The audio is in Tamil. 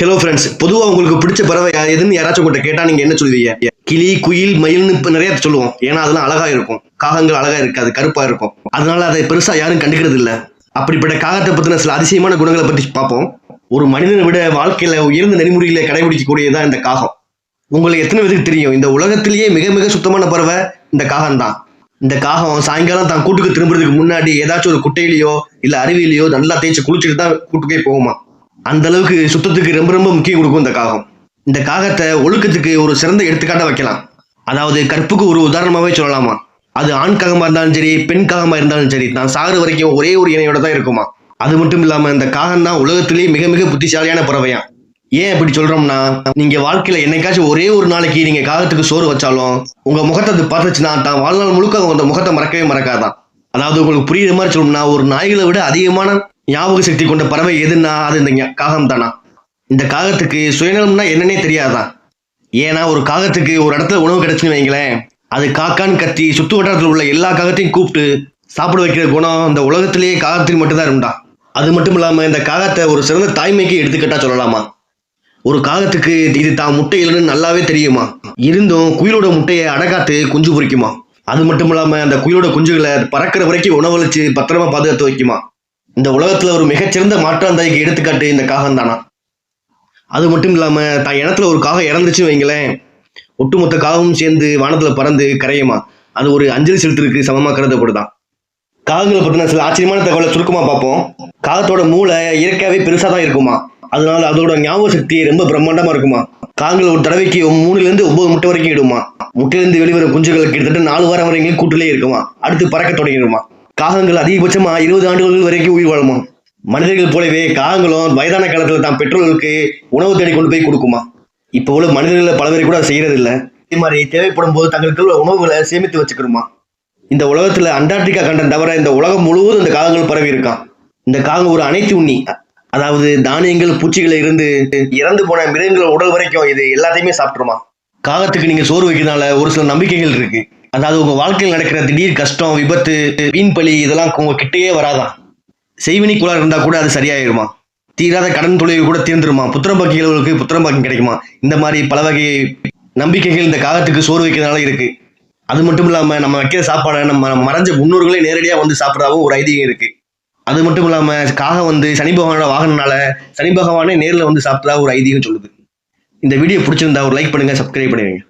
ஹலோ ஃப்ரெண்ட்ஸ் பொதுவாக உங்களுக்கு பிடிச்ச பறவை எதுன்னு யாராச்சும் உங்கள்கிட்ட கேட்டால் நீங்கள் என்ன சொல்லுவீங்க? கிளி குயில் மயில்னு இப்போ நிறைய சொல்லுவோம். ஏன்னா அதெல்லாம் அழகா இருக்கும். காகங்கள் அழகா இருக்காது கருப்பா இருக்கும். அதனால அதை பெருசா யாரும் கண்டுக்கிறது இல்ல. அப்படிப்பட்ட காகத்தை பத்தின சில அதிசயமான குணங்களை பற்றி பார்ப்போம். ஒரு மனிதனை விட வாழ்க்கையில உயர்ந்த நெறிமுறைகளை கடைபிடிக்கக்கூடியதான் இந்த காகம். உங்களுக்கு எத்தனை பேருக்கு தெரியும்? இந்த உலகத்திலேயே மிக மிக சுத்தமான பறவை இந்த காகம் தான் இந்த காகம் சாயங்காலம் தான் கூட்டுக்கு திரும்புறதுக்கு முன்னாடி ஏதாச்சும் ஒரு குட்டையிலையோ இல்ல அருவியிலையோ நல்லா தேய்ச்சி குளிச்சுட்டு தான் கூட்டுக்கே போகுமா அந்த அளவுக்கு சுத்தத்துக்கு ரொம்ப ரொம்ப முக்கியம் கொடுக்கும் இந்த காகம். இந்த காகத்தை ஒழுக்கத்துக்கு ஒரு சிறந்த எடுத்துக்காட்டா வைக்கலாம். அதாவது கற்புக்கு ஒரு உதாரணமாகவே சொல்லலாமா? அது ஆண் காகமாக இருந்தாலும் சரி பெண் காகமாக இருந்தாலும் சரி தான் சாகிற வரைக்கும் ஒரே ஒரு இணையோட தான் இருக்குமா? அது மட்டும் இல்லாமல் இந்த காகம் தான் உலகத்திலேயே மிக மிக புத்திசாலியான பறவையா ஏன் இப்படி சொல்றோம்னா நீங்க வாழ்க்கையில என்னைக்காச்சும் ஒரே ஒரு நாளைக்கு நீங்க காகத்துக்கு சோறு வச்சாலும் உங்க முகத்தை அது பார்த்துச்சுன்னா தான் வாழ்நாள் முழுக்க அந்த முகத்தை மறக்கவே மறக்காதான். அதாவது உங்களுக்கு புரியுற மாதிரி சொல்லணும்னா ஒரு நாய்களை விட அதிகமான ஞாபக சக்தி கொண்ட பறவை எதுன்னா அது இந்த காகம் தானா இந்த காகத்துக்கு சுயநலம்னா என்னன்னே தெரியாதான் ஏன்னா ஒரு காகத்துக்கு ஒரு இடத்துல உணவு கிடைச்சுன்னு வைங்களேன் அது காக்கான்னு கத்தி சுத்து வட்டாரத்தில் உள்ள எல்லா காகத்தையும் கூப்பிட்டு சாப்பிட வைக்கிற குணம் இந்த உலகத்திலேயே காகத்துக்கு மட்டும்தான் இருந்தா அது மட்டும் இல்லாமல் இந்த காகத்தை ஒரு சிறந்த தாய்மைக்கு எடுத்துக்கிட்டா சொல்லலாமா? ஒரு காகத்துக்கு இது தான் முட்டை இல்லைன்னு நல்லாவே தெரியுமா? இருந்தும் குயிலோட முட்டையை அடகாத்து குஞ்சு பொரிக்குமா அது மட்டும் இல்லாமல் அந்த குயிலோட குஞ்சுகளை பறக்கிற வரைக்கும் உணவளிச்சு பத்திரமா பாதுகாத்து வைக்குமா? இந்த உலகத்துல ஒரு மிகச்சிறந்த மாற்றாந்தாய்க்கு எடுத்துக்காட்டு இந்த காகம் தானா. அது மட்டும் இல்லாம தான் இனத்துல ஒரு காகம் இறந்துச்சுன்னு வைங்களேன். ஒட்டுமொத்த காகமும் சேர்ந்து வானத்துல பறந்து கரையுமா? அது ஒரு அஞ்சலி செலுத்துறதுக்கு சமமா கருதப்படுதான். காகங்களை பத்தின சில ஆச்சரியமான தகவலை சுருக்கமா பார்ப்போம். காகத்தோட மூளை இயற்கையாவே பெருசா தான் இருக்குமா? அதனால அதோட ஞாபக சக்தி ரொம்ப பிரம்மாண்டமா இருக்குமா? காகங்கள் ஒரு தடவைக்கு மூணுல இருந்து ஒன்பது முட்டை வரைக்கும் இடுமா? முட்டையிலிருந்து வெளிவர குஞ்சுகள் கிட்டத்தட்ட நாலு வாரம் வரைக்கும் கூட்டிலே இருக்குமா? அடுத்து பறக்க தொடங்கிடுமா? காகங்கள் அதிகபட்சமா இருபது ஆண்டுகள் வரைக்கும் உயிர் வாழுமா மனிதர்கள் போலவே காகங்களும் வயதான காலத்துல தான் பெற்றோர்களுக்கு உணவு தேடி கொண்டு போய் கொடுக்குமா? இப்போ உள்ள மனிதர்கள் பல பேர் கூட அதை செய்யறது இதே மாதிரி தேவைப்படும் போது தங்களுக்கு உள்ள உணவுகளை சேமித்து வச்சுக்கிறோமா இந்த உலகத்துல அண்டார்டிகா கண்டம் தவிர இந்த உலகம் முழுவதும் இந்த காகங்கள் பரவி இருக்கான் இந்த காகம் ஒரு அனைத்து உண்ணி அதாவது தானியங்கள் பூச்சிகளை இருந்து இறந்து போன மிருகங்கள் உடல் வரைக்கும் இது எல்லாத்தையுமே சாப்பிட்டுருமா? காகத்துக்கு நீங்க சோறு வைக்கிறதுனால ஒரு சில நம்பிக்கைகள் இருக்கு. அதாவது உங்க வாழ்க்கையில் நடக்கிற திடீர் கஷ்டம் விபத்து வீண் பலி இதெல்லாம் உங்க கிட்டேயே வராதான் செய்வினி குளம் இருந்தா கூட அது சரியாயிருமா? தீராத கடன் தொழில் கூட தீர்ந்துருமா? புத்திரம்பாக்கியவர்களுக்கு புத்திரம்பாக்கியம் கிடைக்குமா? இந்த மாதிரி பல வகை நம்பிக்கைகள் இந்த காகத்துக்கு சோறு வைக்கிறதுனால இருக்கு. அது மட்டும் இல்லாம நம்ம வைக்கிற சாப்பாடை நம்ம மறைஞ்ச முன்னோர்களே நேரடியாக வந்து சாப்பிட்றதாவும் ஒரு ஐதீகம் இருக்கு. அது மட்டும் இல்லாம காகம் வந்து சனி பகவானோட வாகனனால சனி பகவானே நேர்ல வந்து சாப்பிட்டதா ஒரு ஐதீகம் சொல்லுது. இந்த வீடியோ பிடிச்சிருந்தா ஒரு லைக் பண்ணுங்க சப்ஸ்கிரைப் பண்ணுங்க